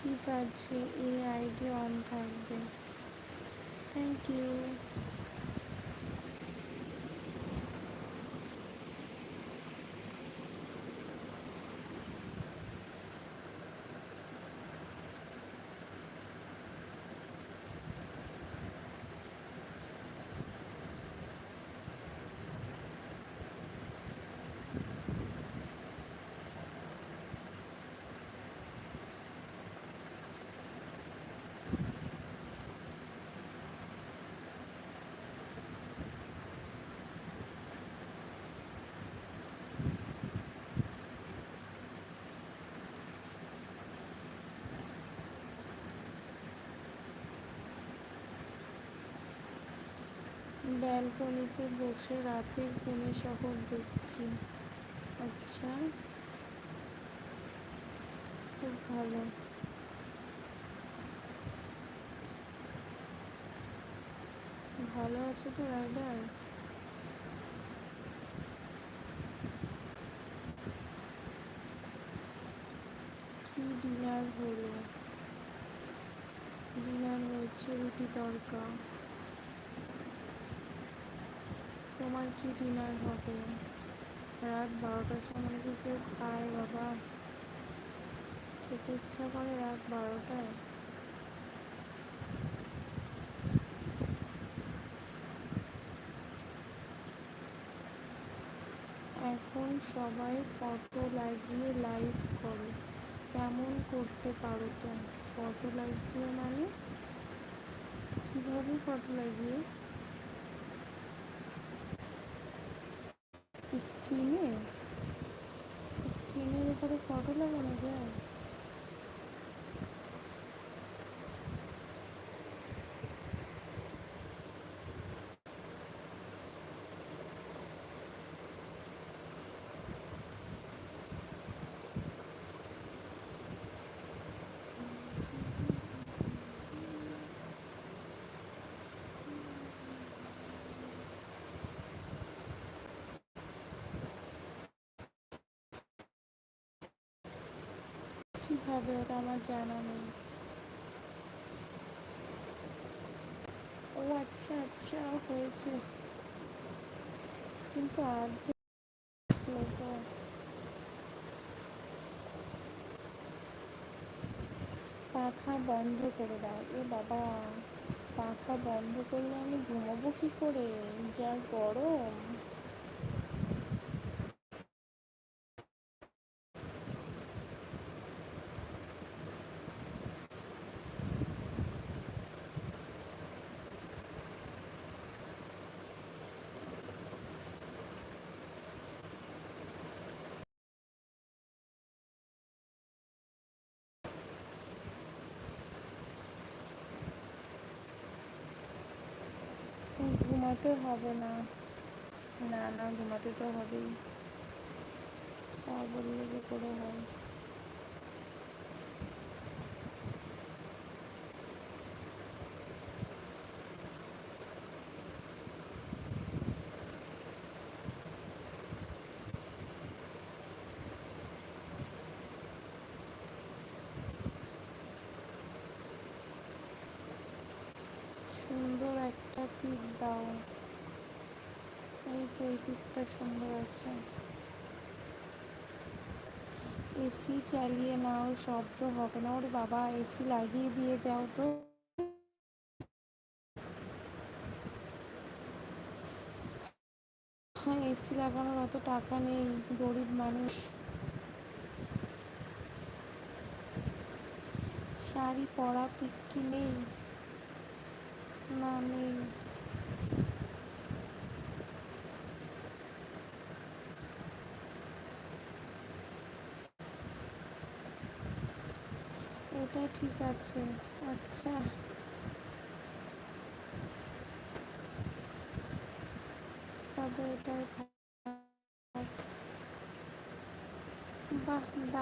ঠিক আছে এই আইডি অন থাকবে থ্যাংক ইউ ব্যালকনিতে বসে রাতের কোণে শহর দেখছি। আচ্ছা খুব ভালো। ভালো আছে তো রাইডার কি ডিনার হলো? ডিনার হয়েছে রুটি তড়কা তোমার কি ডিনার হবে? রাত বারোটার সময় কি কেউ খায় বাবা। খেতে ইচ্ছা করে রাত বারোটায়। এখন সবাই ফটো লাগিয়ে লাইভ করে। কেমন করতে পারো তো? ফটো লাগিয়ে মানে? কীভাবে ফটো লাগিয়ে? স্ক্রিনে? স্ক্রিনের উপরে ফটো লাগানো যায়? কীভাবে ওটা আমার জানা নেই। ও আচ্ছা আচ্ছা হয়েছে। কিন্তু আর তো পাখা বন্ধ করে দাও। এ বাবা, পাখা বন্ধ করলে আমি ঘুমাবো কি করে? যা গরম। ঘুমাতে হবে না। না না ঘুমাতে তো হবেই। তা বললে কি করে হয়। সুন্দর একটা পিক দাও। এই তো এই পিকটা সুন্দর আছে। এসি চালিয়ে নাও, শব্দ হবে না। ওর বাবা, এসি লাগিয়ে দিয়ে যাও তো। হ্যাঁ এসি লাগানোর অত টাকা নেই, গরিব মানুষ। শাড়ি পরা পিক কি নেই। এটা ঠিক আছে আচ্ছা। তবে এটাই বাহ দা